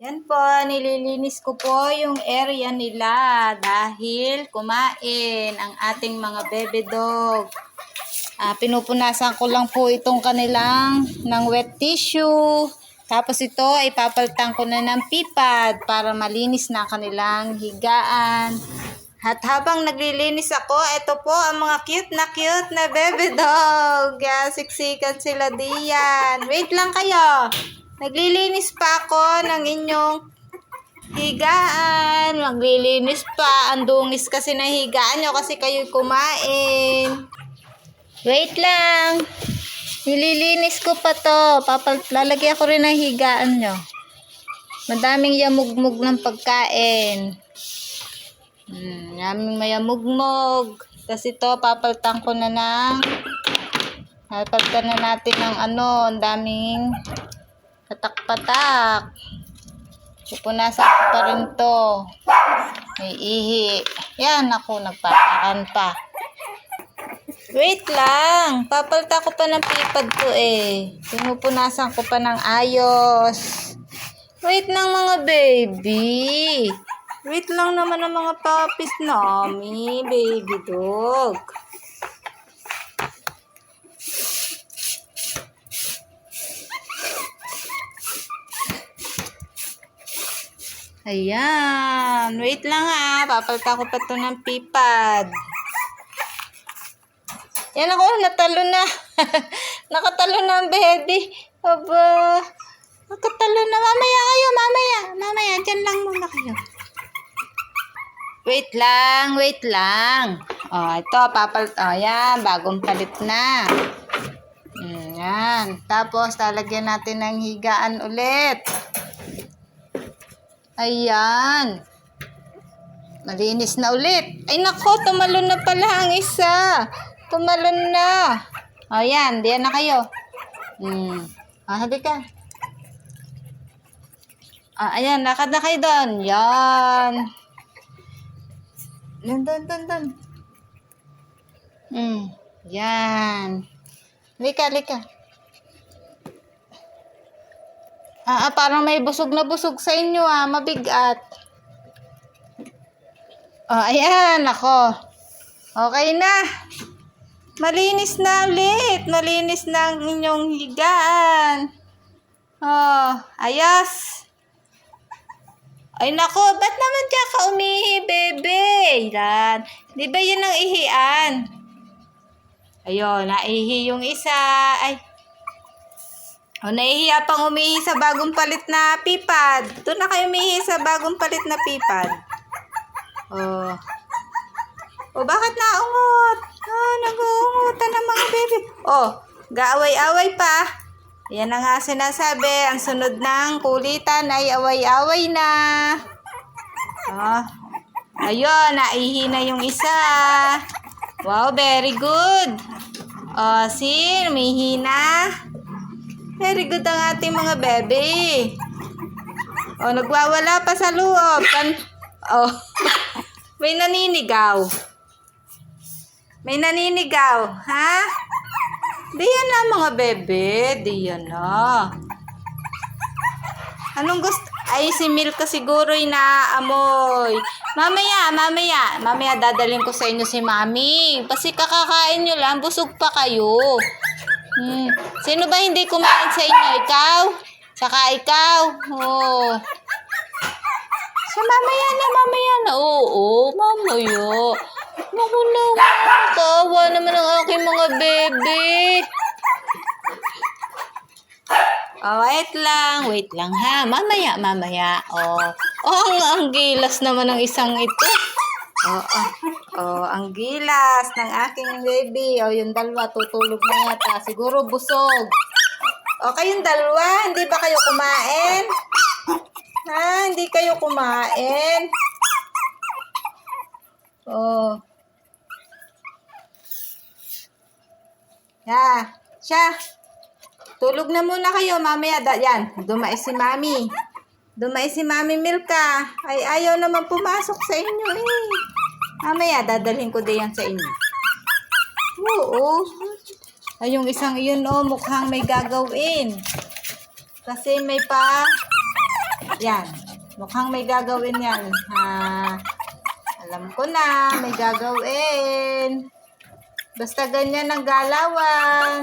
Yan po, nililinis ko po yung area nila dahil kumain ang ating mga bebe dog. Ah, pinupunasan ko lang po itong kanilang ng wet tissue. Tapos ito ay papalitan ko na ng pipad para malinis na ang kanilang higaan. At habang naglilinis ako, ito po ang mga cute na cute na bebe dog. Yeah, siksikan sila diyan. Wait lang kayo. Naglilinis pa ako ng inyong higaan. Maglilinis pa. Ang dungis kasi ng higaan nyo kasi kayo kumain. Wait lang. Nililinis ko pa to. Papal lalagyan ko rin ng higaan nyo. Madaming yamugmug ng pagkain. Hmm, yaming mayamugmog. Tapos ito, papaltan ko na ng papaltan na natin ng ano, ang daming patak-patak. Pupunasan ko pa rin to. May ihi. Yan, ako, nagpapakan pa. Wait lang. Papalta ko pa ng pipad ko eh. Pinupunasan ko pa ng ayos. Wait lang mga baby. Wait lang naman ang mga puppies nami, baby dog. Ayan. Wait lang ha. Papalta ko pa to ng pipad. Yan ako, natalo na. Nakatalo na ang baby. Aba. Nakatalo na. Mamaya kayo, mamaya. Mamaya, dyan lang muna kayo. Wait lang, wait lang. Oh, ito, papal... Oh, yan, bagong palit na. Mm, yan. Tapos, lalagyan natin ng higaan ulit. Ayan. Malinis na ulit. Ay nako, tumalon na pala ang isa. Tumalon na. O yan, diyan na kayo. Hmm. Ah, halika. Ah, ayan, lakad na kayo doon. Yan. Doon, doon, doon, doon. Hmm. Yan. Halika, halika. Ah, ah, parang may busog na busog sa inyo ah, mabigat. Oh, ayan, ako. Okay na. Malinis na ulit. Malinis na ang inyong higaan. Oh, ayos. Ay nako, ba't naman diyan ka umihi, bebe? Yan. Di ba yun ang ihian? Ayun, naihi yung isa. Ay, o, nahihiya pang umihi sa bagong palit na pipad. Doon na kayo umihi sa bagong palit na pipad. Oh. O, bakit naungot? Oh, nag-uungutan ng mga baby. Oh, gaaway-away pa. Yan na nga sinasabi. Ang sunod ng kulitan ay away-away na. Oh. Ayun, naihi na yung isa. Wow, very good. Oh, see, umihi na. Very good ang ating mga bebe. O, nagwawala pa sa loob. Kan oh, may naninigaw. May naninigaw, ha? Di yan na mga bebe. Di yan na. Anong gusto? Ay, si Milka siguro yung naaamoy. Mamaya, mamaya. Mamaya dadalhin ko sa inyo si Mami. Kasi kakakain nyo lang, busog pa kayo. Hmm. Sino ba hindi kumain sa inyo? Ikaw? Saka ikaw? Oo. So, mamaya na, mamaya na. Oo, mamaya. Naku na, kawa naman ang aking mga bebe. Oh, wait lang. Wait lang ha. Mamaya, mamaya. Oh, oh ang, ang gilas naman ng isang ito. Oo. Oh, oh, ang gilas ng aking baby. O, oh, yung dalawa tutulog na yata. Siguro busog. O, kayong dalawa, hindi ba kayo kumain? Ha? Hindi kayo kumain? Oh. Ya, siya. Tulog na muna kayo, mamaya. Da, yan, dumais si mami. Dumais si mami Milka. Ay, ayaw naman pumasok sa inyo eh. Mamaya, dadalhin ko din yan sa inyo. Oo. Ay, yung isang iyon, oh, mukhang may gagawin. Kasi may pa... Yan. Mukhang may gagawin yan. Ha? Alam ko na, may gagawin. Basta ganyan ang galawan.